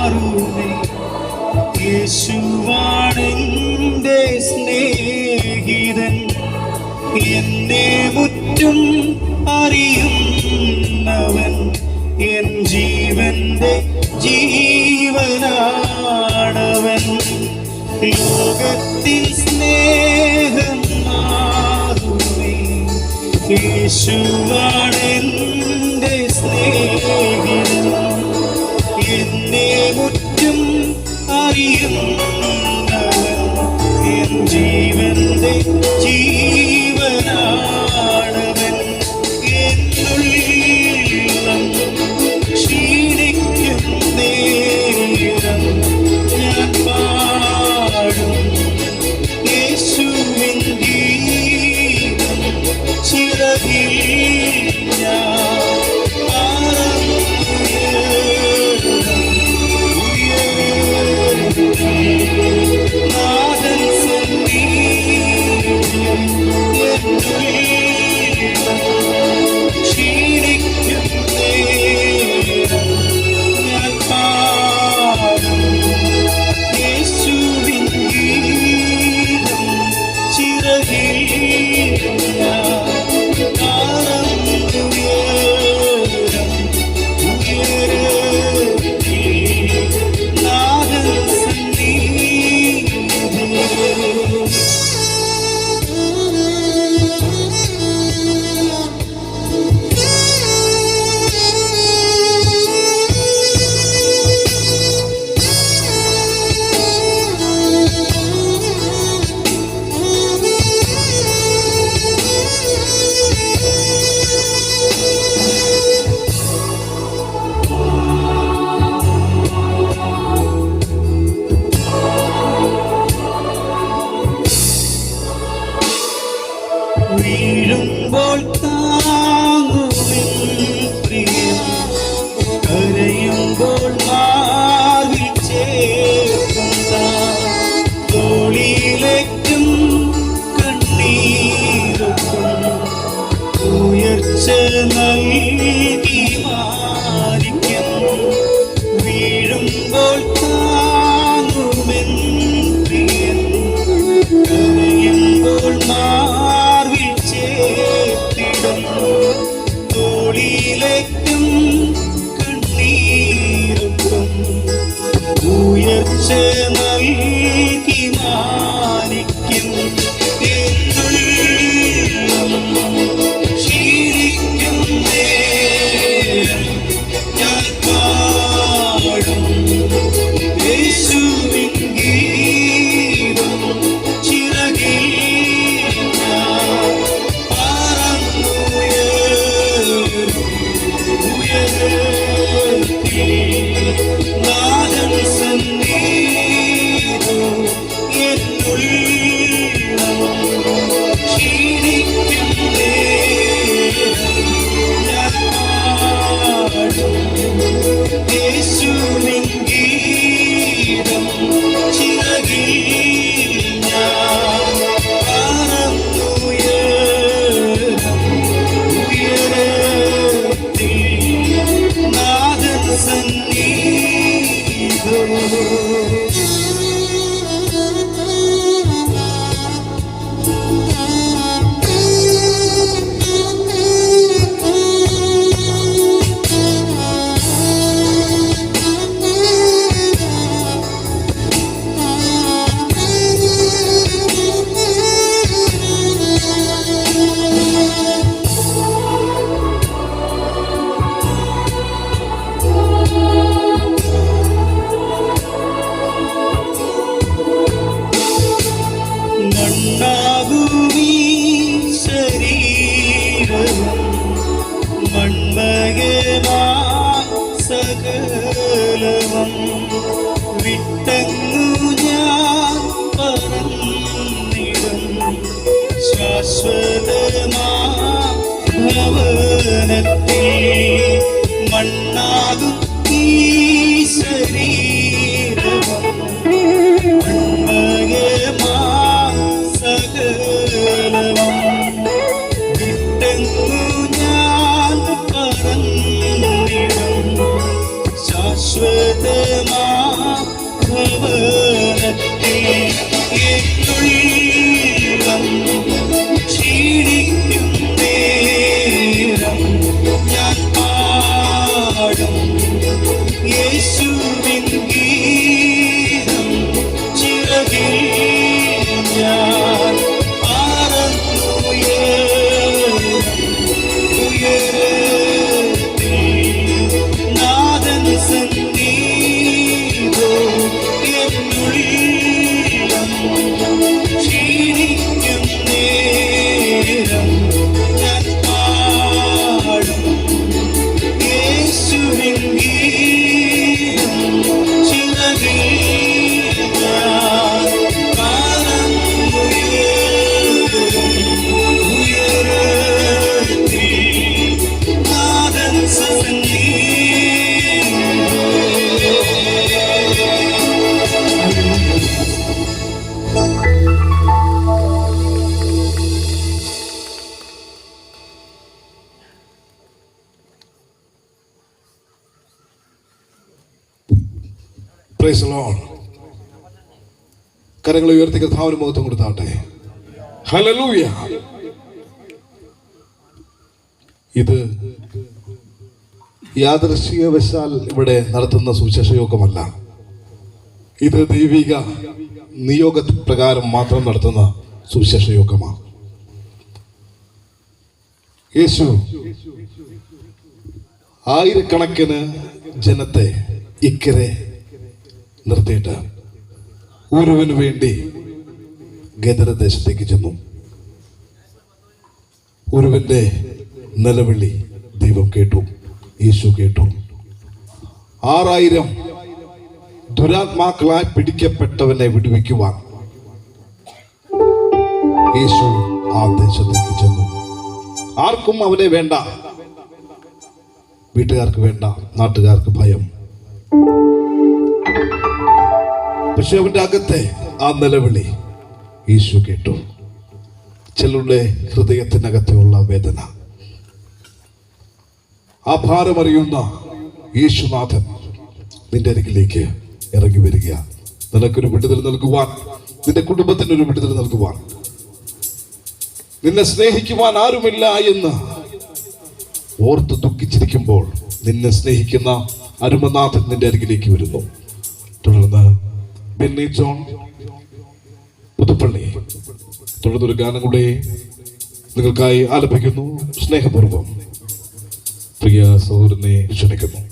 കാരുണ്യം യേശുവാണെന്റെ സ്നേഹിതൻ. എന്നെ മുറ്റും അറിയുന്നവൻ. എൻ ജീവന്റെ ജീവനാണവൻ. ലോകത്തിൽ സ്നേഹം മാറുമേ. യേശുവാണെന്ന് മാ ഭവനത്തിൽ എന്നുള്ളിൽ കരങ്ങൾ ഉയർത്തി കഥാവിന് മുഖത്തും കൊടുത്താട്ടെ. ഹലലൂയ ഇത് യാദൃശികവശാൽ ഇവിടെ നടത്തുന്ന സുവിശേഷ യോഗമല്ല ഇത് ദൈവിക നിയോഗ പ്രകാരം മാത്രം നടത്തുന്ന സുവിശേഷ യോഗമാണ് യേശു ആയിരക്കണക്കിന് ജനത്തെ ഇക്കരെ നിർത്തിയിട്ട് ഒരുവന് വേണ്ടി ഗദരദേശത്തേക്ക് ചെന്നു. ഒരുവന്റെ നിലവിളി ദൈവം കേട്ടു യേശു കേട്ടു. ആറായിരം ദുരാത്മാക്കളായി പിടിക്കപ്പെട്ടവനെ വിടുവിക്കുവാൻ യേശു ആ ദേശത്തേക്ക് ചെന്നു. ആർക്കും അവനെ വേണ്ട. വീട്ടുകാർക്ക് വേണ്ട നാട്ടുകാർക്ക് ഭയം. പക്ഷെ അവന്റെ അകത്തെ ആ നിലവിളി യേശു കേട്ടു. ചിലരുടെ ഹൃദയത്തിനകത്തുള്ള വേദന. ആ ഭാരമറിയുന്ന യേശുനാഥൻ നിന്റെ അരികിലേക്ക് ഇറങ്ങി വരിക. നിനക്കൊരു വിടുതൽ നൽകുവാൻ നിന്റെ കുടുംബത്തിന് ഒരു വിടുതൽ നൽകുവാൻ. നിന്നെ സ്നേഹിക്കുവാൻ ആരുമില്ല എന്ന് ഓർത്ത് ദുഃഖിച്ചിരിക്കുമ്പോൾ നിന്നെ സ്നേഹിക്കുന്ന അരുമനാഥൻ നിന്റെ അരികിലേക്ക് വരുന്നു. തുടർന്ന് ബെന്നി ജോൺ പുതുപ്പള്ളി. തുടർന്നൊരു ഗാനം കൂടെ നിങ്ങൾക്കായി ആലപിക്കുന്നു. സ്നേഹപൂർവം പ്രിയ സഹോദരനെ ക്ഷണിക്കുന്നു.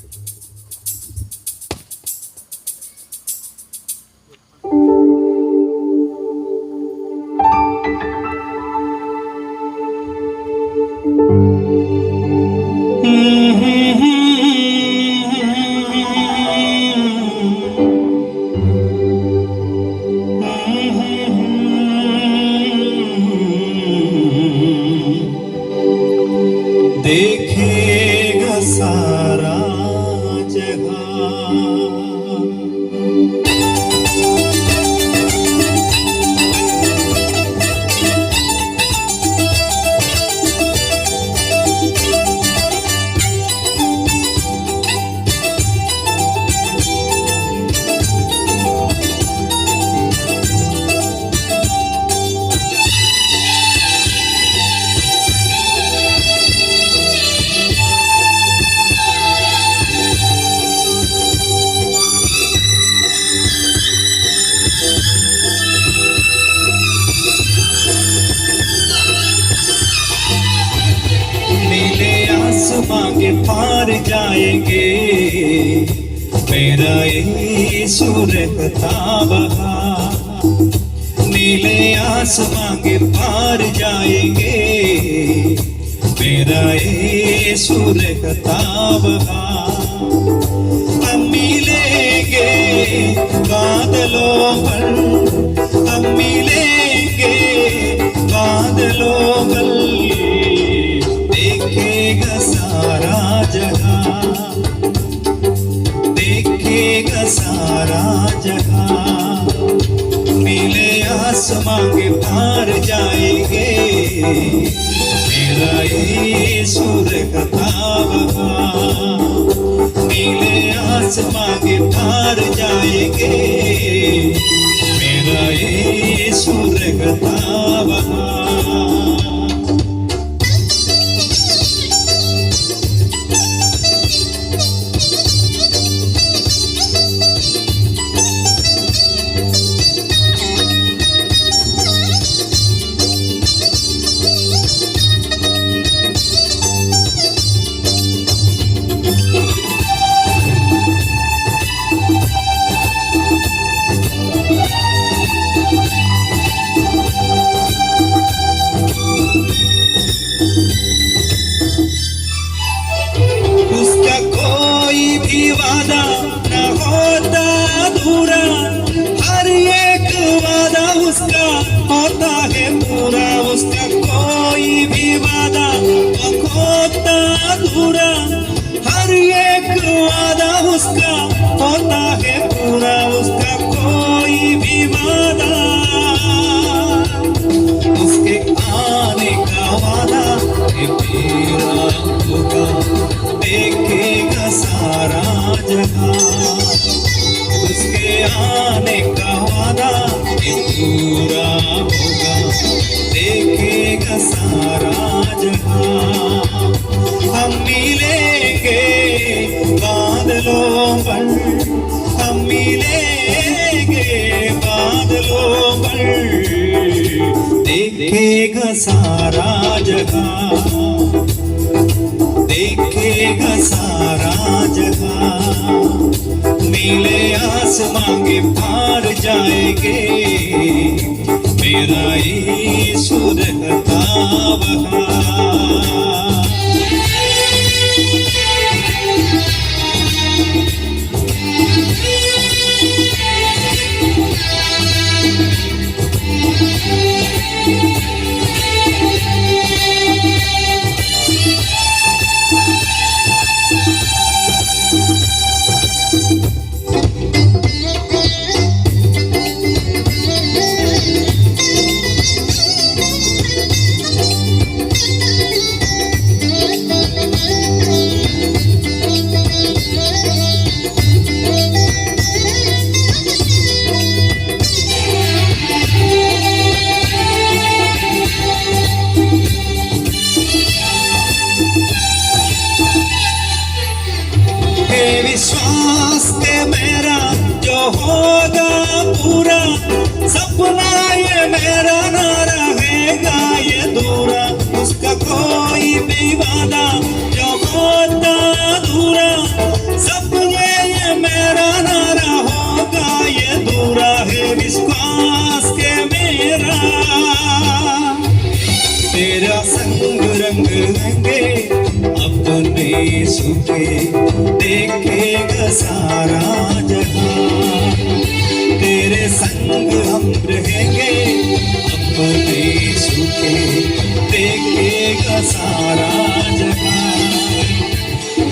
Senhor. जाएँगे। मेरा ये रहता बहा नीले आसमां के पार जाएँगे। मेरा ये रहता बहा हम मिलेंगे बादलों पर। हम मिलेंगे बादलों पर। देखेगा सारा जहाँ सारा जहाँ नीले आसमां के पार जाएँगे। मेरा ये सुर कथा नीले आसमां के पार जाएँगे। मेरा ये सुर कथा pura देखेगा सारा जगा देखेगा सारा जगा नीले आसमां के पार जाएँगे। मेरा ही रहता के मेरा, जो होगा पूरा। सपना ये मेरा न रहेगा, ये दूरा। उसका कोई भी वादा जो होता दूरा। सपने ये मेरा न होगा ये दूरा है विश्वास के मेरा। तेरा संग रंग रंगे अपने सुखे देखेगा सारा जहाँ तेरे संग हम रहेंगे, अपने सुखे देखेगा सारा जहाँ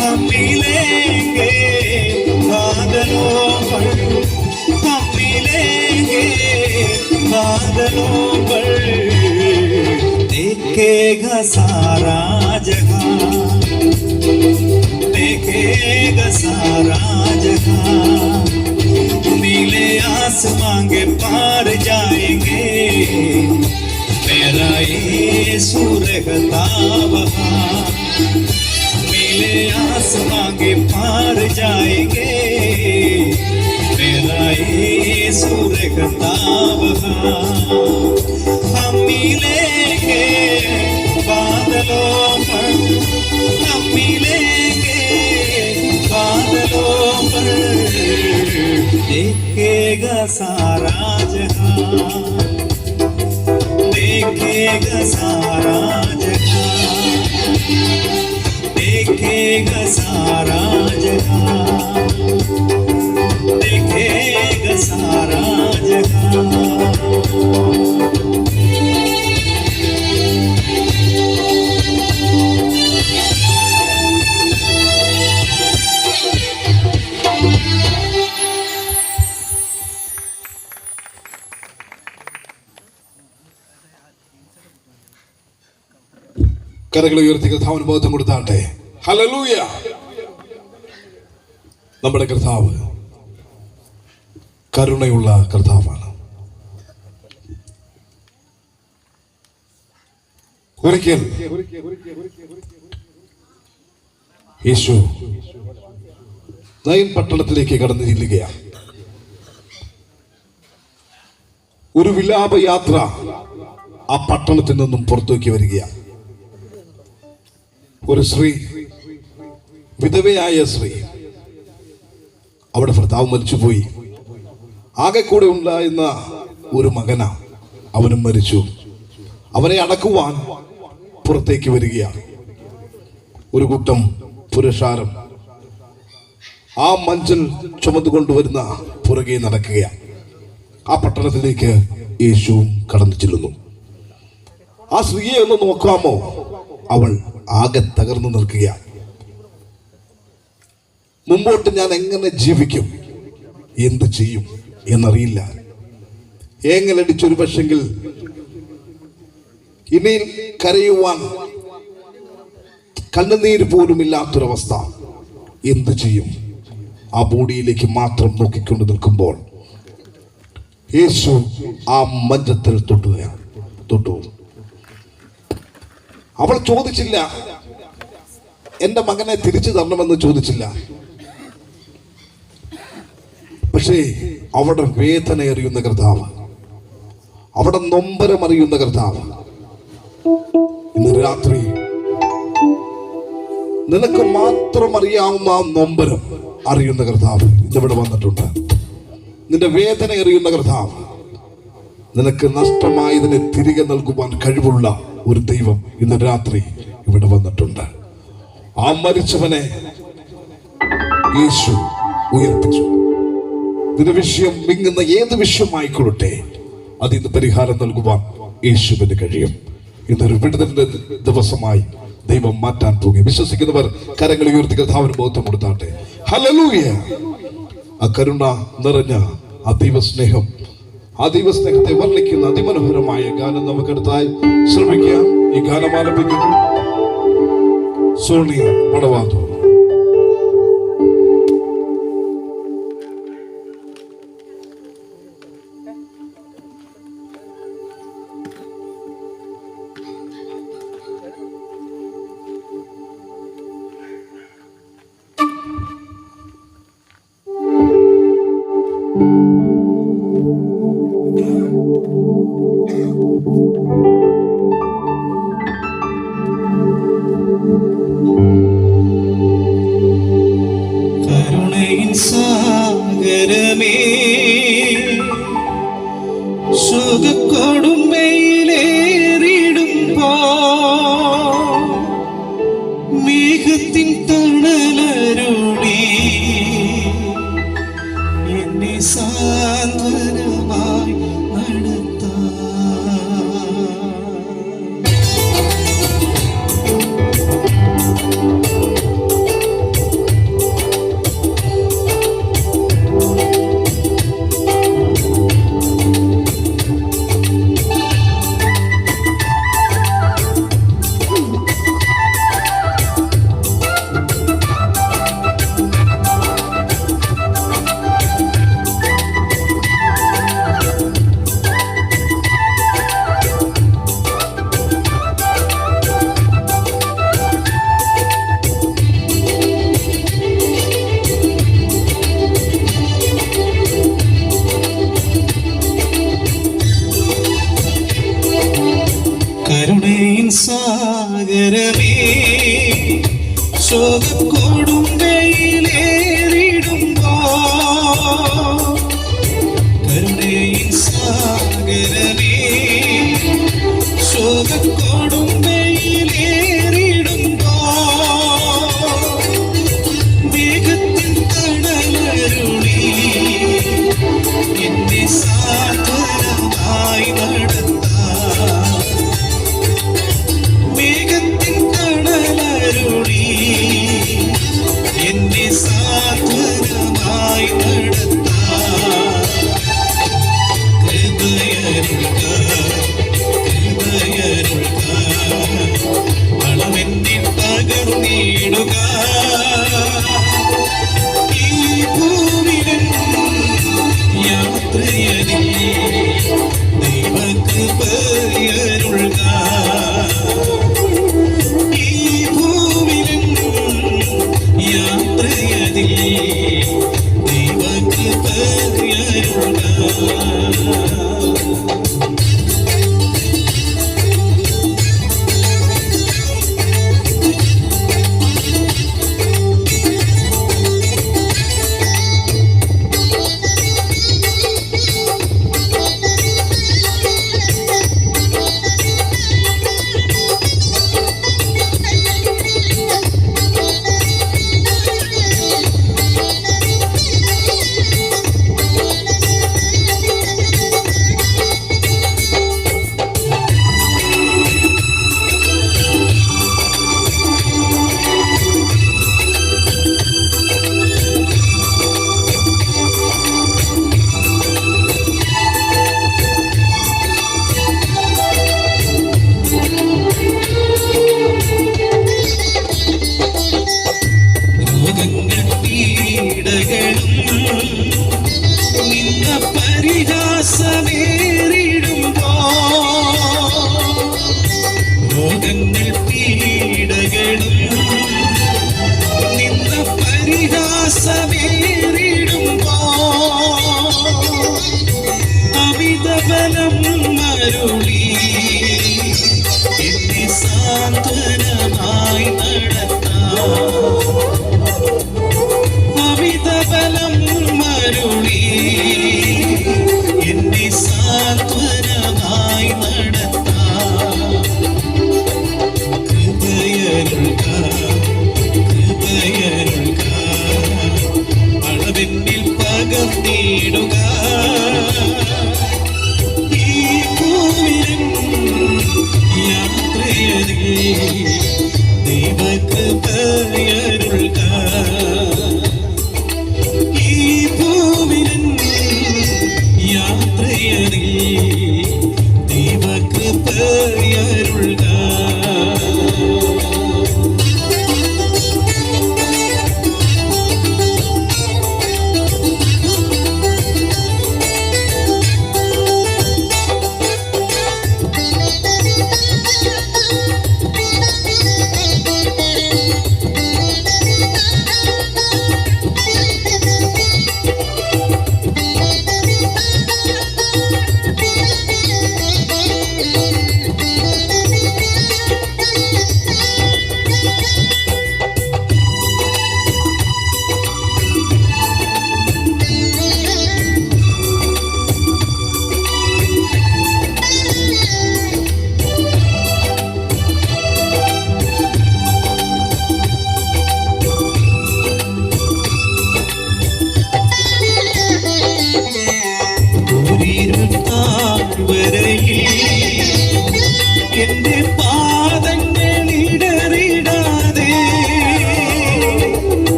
हम मिलेंगे देखेगा सारा जहाँ देखेगा सारा जहाँ नीले आसमां के पार जाएँगे। मेरा ये रहता वहाँ नीले आसमां के पार जाएँगे। मेरा ये रहता वहाँ हम मिलेंगे बादलों पर हम मिलेंगे पर देखेगा सारा जहाँ देखेगा सारा जहाँ देखेगा सारा जहाँ देखेगा सारा जहाँ കരകൾ ഉയർത്തി കർത്താവിന് ബോധം കൊടുത്താട്ടെ. ഹലലൂയ നമ്മുടെ കർത്താവ് കരുണയുള്ള കർത്താവാണ്. ഒരിക്കൽ യേശു നയൻ പട്ടണത്തിലേക്ക് കടന്നു ചെല്ലുകയാണ് ഒരു വിലാപയാത്ര ആ പട്ടണത്തിൽ നിന്നും പുറത്തേക്ക് വരികയാണ് ഒരു സ്ത്രീ വിധവയായ സ്ത്രീ. അവിടെ ഭർത്താവ് മരിച്ചുപോയി. ആകെ കൂടെ ഉണ്ടായിരുന്ന ഒരു മകന അവനും മരിച്ചു. അവനെ അടക്കുവാൻ പുറത്തേക്ക് വരികയാണ്. ഒരു കൂട്ടം പുരുഷാരം ആ മഞ്ചൽ ചുമന്നുകൊണ്ടുവരുന്ന പുറകെ നടക്കുകയാണ്. ആ പട്ടണത്തിലേക്ക് യേശുവും കടന്നു ചെല്ലുന്നു. ആ സ്ത്രീയെ ഒന്ന് നോക്കാമോ? അവൾ ആകെ തകർന്നു നിൽക്കുകയാണ്. മുമ്പോട്ട് ഞാൻ എങ്ങനെ ജീവിക്കും? എന്ത് ചെയ്യും എന്നറിയില്ല. ഏങ്ങലടിച്ചൊരു പക്ഷെങ്കിൽ ഇനി കരയുവാൻ കണ്ണുനീര് പോലും ഇല്ലാത്തൊരവസ്ഥ. എന്ത് ചെയ്യും? ആ ബോഡിയിലേക്ക് മാത്രം നോക്കിക്കൊണ്ട് നിൽക്കുമ്പോൾ യേശു ആ മഞ്ചത്തിൽ തൊട്ടുകയാണ് തൊട്ടു. അവൾ ചോദിച്ചില്ല എന്റെ മകനെ തിരിച്ചു തരണമെന്ന് ചോദിച്ചില്ല. പക്ഷേ അവിടെ വേദന അറിയുന്ന കർത്താവ് അവിടെ നൊമ്പരം അറിയുന്ന കർത്താവ് ഇന്ന് രാത്രി നിനക്ക് മാത്രം അറിയാവുന്ന ആ നൊമ്പരം അറിയുന്ന കർത്താവ് ഇന്നിവിടെ വന്നിട്ടുണ്ട്. നിന്റെ വേദന അറിയുന്ന കർത്താവ് നിനക്ക് നഷ്ടമായതിനെ തിരികെ നൽകുവാൻ കഴിവുള്ള ഒരു ദൈവം ഇന്ന് രാത്രി ഇവിടെ വന്നിട്ടുണ്ട്. ആ മരിച്ചവനെ യേശു ഉയർപ്പിച്ചു. ഇതിന് വിഷയം മിങ്ങുന്ന ഏത് വിഷയമായിക്കൊള്ളട്ടെ അതിന് പരിഹാരം നൽകുവാൻ യേശുവിന് കഴിയും. ഇന്നൊരു വിടുതലിന്റെ ദിവസമായി ദൈവം മാറ്റാൻ തോന്നി വിശ്വസിക്കുന്നവർ കരങ്ങൾ ഉയർത്തി കഥാവിന് ബോധം കൊടുത്താട്ടെ. ഹലലൂയ ആ കരുണ നിറഞ്ഞ ആ ദൈവസ്നേഹം ആ ദൈവസ്നേഹത്തെ വർണിക്കുന്ന അതിമനോഹരമായ ഗാനം നമുക്കെടുത്തായി ശ്രമിക്കാം. ഈ ഗാനം ആലപിക്കുന്നു. സോണിയ പടവാന്തോ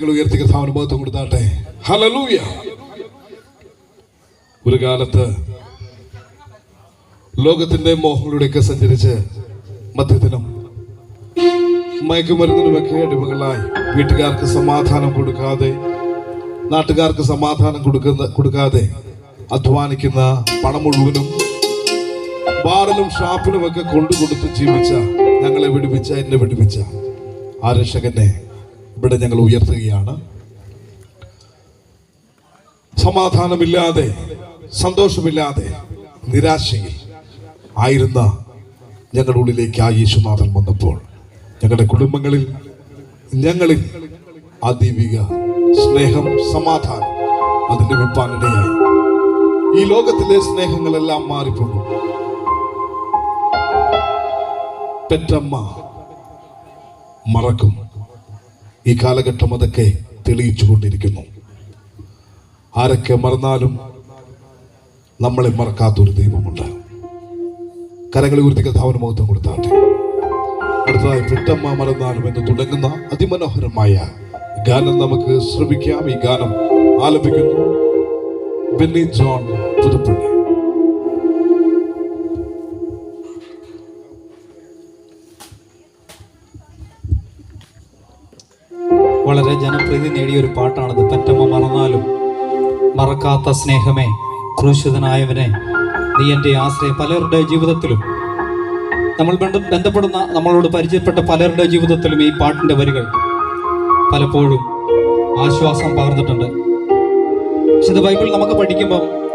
കരങ്ങൾ ഉയർത്തി കർത്താവിന് അനുഭവത്തും കൊടുത്താട്ടെ. ഹലലൂയ ഒരു കാലത്ത് ലോകത്തിന്റെ മോഹങ്ങളുടെയൊക്കെ സഞ്ചരിച്ച് മധ്യത്തിനും മയക്കുമരുന്നിനുമൊക്കെ അടിമകളായി വീട്ടുകാർക്ക് സമാധാനം കൊടുക്കാതെ നാട്ടുകാർക്ക് സമാധാനം കൊടുക്കുന്ന കൊടുക്കാതെ അധ്വാനിക്കുന്ന പണം മുഴുവനും ബാറിലും ഷാപ്പിലും ഒക്കെ കൊണ്ടുകൊടുത്ത് ജീവിച്ച ഞങ്ങളെ വിടുവിച്ച എന്നെ വിടുവിച്ച ആ രക്ഷകനെ ഇവിടെ ഞങ്ങൾ ഉയർത്തുകയാണ്. സമാധാനമില്ലാതെ സന്തോഷമില്ലാതെ നിരാശയിൽ ആയിരുന്ന ഞങ്ങളുടെ ഉള്ളിലേക്ക് ആ യേശുനാഥൻ വന്നപ്പോൾ ഞങ്ങളുടെ കുടുംബങ്ങളിൽ ഞങ്ങളിൽ ആ സ്നേഹം സമാധാനം അതിന്റെ വിൽപ്പാനിടയായി ഈ ലോകത്തിലെ സ്നേഹങ്ങളെല്ലാം മാറിപ്പോകും. പെറ്റമ്മ മറക്കും. ഈ കാലഘട്ടം അതൊക്കെ തെളിയിച്ചു കൊണ്ടിരിക്കുന്നു ആരൊക്കെ മറന്നാലും നമ്മളെ മറക്കാത്തൊരു ദൈവമുണ്ട്. കരങ്ങളെ ഉയർത്തി കഥാവിന് മുഖത്വം കൊടുത്താട്ടെ. അടുത്തതായി പെറ്റമ്മ മറന്നാലും എന്ന് തുടങ്ങുന്ന അതിമനോഹരമായ ഗാനം നമുക്ക് ശ്രമിക്കാം. ഈ ഗാനം ആലപിക്കുന്നു. ബെന്നി ജോൺ പുതുപ്പള്ളി. വളരെ ജനപ്രീതി നേടിയ ഒരു പാട്ടാണിത്. പറ്റമ്മ മറന്നാലും മറക്കാത്ത സ്നേഹമേ ക്രൂശിതനായവനെ നീ എന്റെ ആശ്രയം. പലരുടെ ജീവിതത്തിലും നമ്മൾ ബന്ധ- ബന്ധപ്പെടുന്ന നമ്മളോട് പരിചയപ്പെട്ട പലരുടെ ജീവിതത്തിലും ഈ പാട്ടിന്റെ വരികൾ പലപ്പോഴും ആശ്വാസം പകർന്നിട്ടുണ്ട്. വിശുദ്ധ ബൈബിൾ നമുക്ക് പഠിക്കുമ്പോൾ